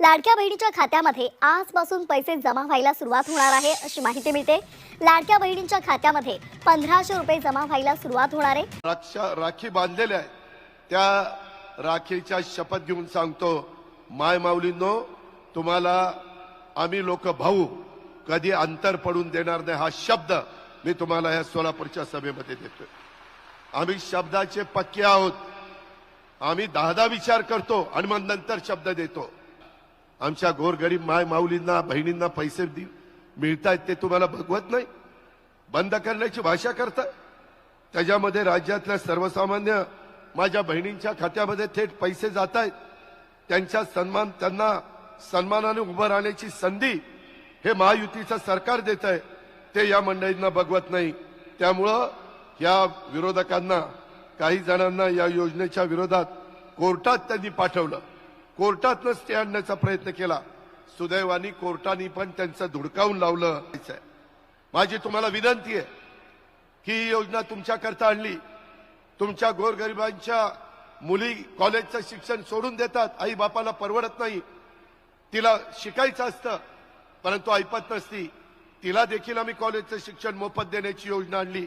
लाडक्या बहिणीच्या खात्यामध्ये आजपासून पैसे जमा व्हायला सुरुवात होणार आहे अशी माहिती मिळते. लाडक्या बहिणींच्या खात्यामध्ये पंधराशे रुपये जमा व्हायला सुरुवात होणार आहे. राखी बांधलेल्या त्या राखीच्या शपथ घेऊन सांगतो माय माऊलींनो तुम्हाला आम्ही लोक भाऊ कधी अंतर पडून देणार नाही हा शब्द मी तुम्हाला या सोलापूरच्या सभेमध्ये देतोय. आम्ही शब्दाचे पक्के आहोत. आम्ही दहा दहा विचार करतो आणि मग नंतर शब्द देतो. आमच्या गोरगरीब माय माऊलींना बहिणींना पैसे मिळतायत ते तुम्हाला बघवत नाही? बंद करण्याची भाषा करताय? त्याच्यामध्ये राज्यातल्या सर्वसामान्य माझ्या बहिणींच्या खात्यामध्ये थेट पैसे जात आहेत त्यांच्या सन्मान त्यांना सन्मानाने उभं राहण्याची संधी हे महायुतीचं सरकार देत आहे ते या मंडळींना बघवत नाही. त्यामुळं या विरोधकांना काही जणांना या योजनेच्या विरोधात कोर्टात त्यांनी पाठवलं. कोर्टातनं स्टे आणण्याचा प्रयत्न केला. सुदैवानी कोर्टाने पण त्यांचं धुडकावून लावलं. माझी तुम्हाला विनंती आहे की ही योजना तुमच्याकरता आणली. तुमच्या गोरगरिबांच्या मुली कॉलेजचं शिक्षण सोडून देतात आई बापाला परवडत नाही. तिला शिकायचं असतं परंतु ऐपत नसती. तिला देखील आम्ही कॉलेजचं शिक्षण मोफत देण्याची योजना आणली.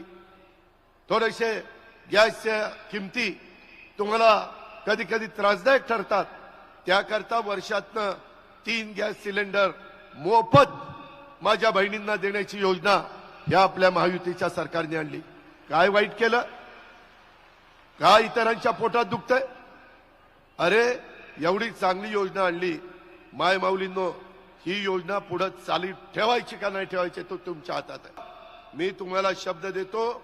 थोडेसे गॅसच्या किमती तुम्हाला कधी कधी त्रासदायक ठरतात. त्याकरता वर्षातनं तीन गॅस सिलेंडर मोफत माझ्या बहिणींना देण्याची योजना ह्या आपल्या महायुतीच्या सरकारने आणली. काय वाईट केलं? का इतरांच्या पोटात दुखतंय? अरे एवढी चांगली योजना आणली. माय माऊलींनो ही योजना पुढे चाली ठेवायची का नाही ठेवायची तो तुमच्या हातात आहे. मी तुम्हाला शब्द देतो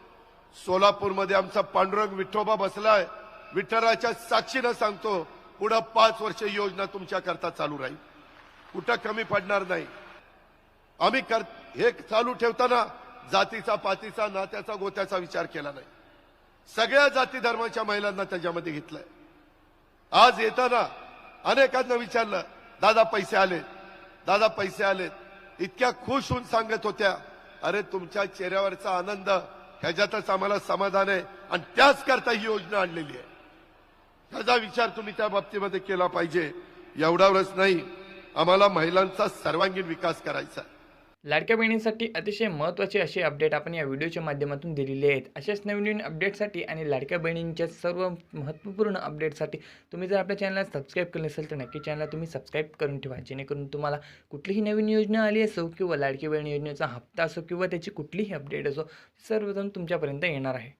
सोलापूरमध्ये आमचा पांडुरंग विठोबा बसलाय. विठ्ठलाच्या साक्षीनं सांगतो पुढं पाच वर्ष ही योजना तुमच्याकरता चालू राहील. कुठं कमी पडणार नाही. आम्ही कर हे चालू ठेवताना जातीचा पातीचा नात्याचा गोत्याचा विचार केला नाही. सगळ्या जाती धर्माच्या महिलांना त्याच्यामध्ये घेतलंय. आज येताना अनेकांना विचारलं दादा पैसे आले. दादा पैसे आलेत इतक्या खुश होऊन सांगत होत्या अरे तुमच्या चेहऱ्यावरचा आनंद ह्याच्यातच आम्हाला समाधान आहे आणि त्याच करता ही योजना आणलेली आहे. ह्याचा विचार तुम्ही त्या बाबतीमध्ये केला पाहिजे. एवढावरच नाही. आम्हाला महिलांचा सर्वांगीण विकास करायचा. लाडक्या बहिणींसाठी अतिशय महत्त्वाचे असे अपडेट आपण या व्हिडिओच्या माध्यमातून दिलेले आहेत. अशाच नवीन नवीन अपडेटसाठी आणि लाडक्या बहिणींच्या सर्व महत्त्वपूर्ण अपडेटसाठी तुम्ही जर आपल्या चॅनलला सबस्क्राईब केलं नसेल तर नक्की चॅनलला तुम्ही सबस्क्राईब करून ठेवा. जेणेकरून तुम्हाला कुठलीही नवीन योजना आली असो किंवा लाडकी बहीण योजनेचा हप्ता असो किंवा त्याची कुठलीही अपडेट असो सर्वजण तुमच्यापर्यंत येणार आहे.